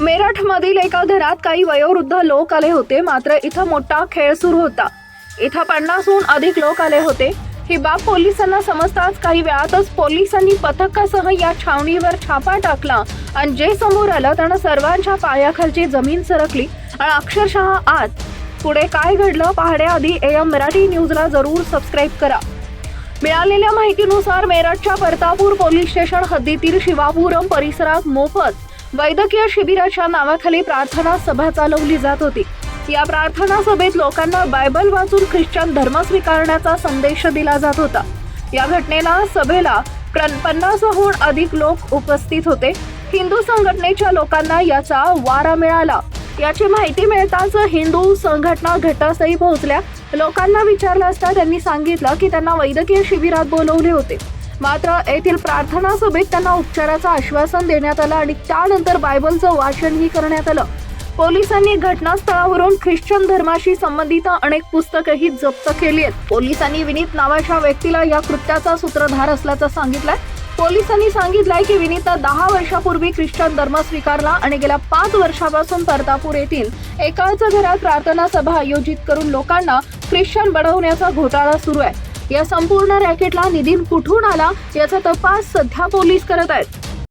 मेरठमधील एका घरात काही वयोवृद्ध लोक आले होते. मात्र इथं मोठा खेळ सुरू होता. इथं पन्नासहून अधिक लोक आले होते. ही बाब पोलिसांना समजताच काही वेळातच पोलिसांनी पथकासह या छावणीवर छापा टाकला आणि जे समोर आलं त्यानं सर्वांच्या पायाखालची जमीन सरकली आणि अक्षरशः आत पुढे काय घडलं पाहण्याआधी एम मराठी न्यूजला जरूर सबस्क्राईब करा. मिळालेल्या माहितीनुसार मेरठच्या परतापूर पोलीस स्टेशन हद्दीतील शिवापुरम परिसरात मोफत वैद्यकीय शिबिराच्या नावाखाली प्रार्थना सभा चालवली जात होती. या प्रार्थना सभेत लोकांना बायबल वाचून ख्रिश्चन धर्म स्वीकारण्याचा संदेश दिला जात होता. या घटनेला सभेला प्र- पन्नासहून अधिक लोक उपस्थित होते. हिंदू संघटनेच्या लोकांना याचा वारा मिळाला. याची माहिती मिळताच हिंदू संघटना घटासही पोहोचल्या. लोकांना विचारलं असता त्यांनी सांगितलं की त्यांना वैद्यकीय शिबिरात बोलवले होते. मात्र येथील प्रार्थना सभेत त्यांना उपचाराचं आश्वासन देण्यात आलं आणि त्यानंतर बायबलचं वाचनही करण्यात आलं. पोलिसांनी घटनास्थळावरून ख्रिश्चन धर्माशी संबंधित अनेक पुस्तकंही जप्त केली आहेत. पोलिसांनी विनीत नावाच्या व्यक्तीला या कृत्याचा सूत्रधार असल्याचं सांगितलंय. पोलिसांनी सांगितलंय की विनीत दहा वर्षापूर्वी ख्रिश्चन धर्म स्वीकारला आणि गेल्या पाच वर्षापासून परतापूर येथील एकाच घरात प्रार्थना सभा आयोजित करून लोकांना ख्रिश्चन बनवण्याचा घोटाळा सुरू आहे. या संपूर्ण रॅकेटला निधी कुठून आला याचा तपास सध्या पोलीस करत आहेत.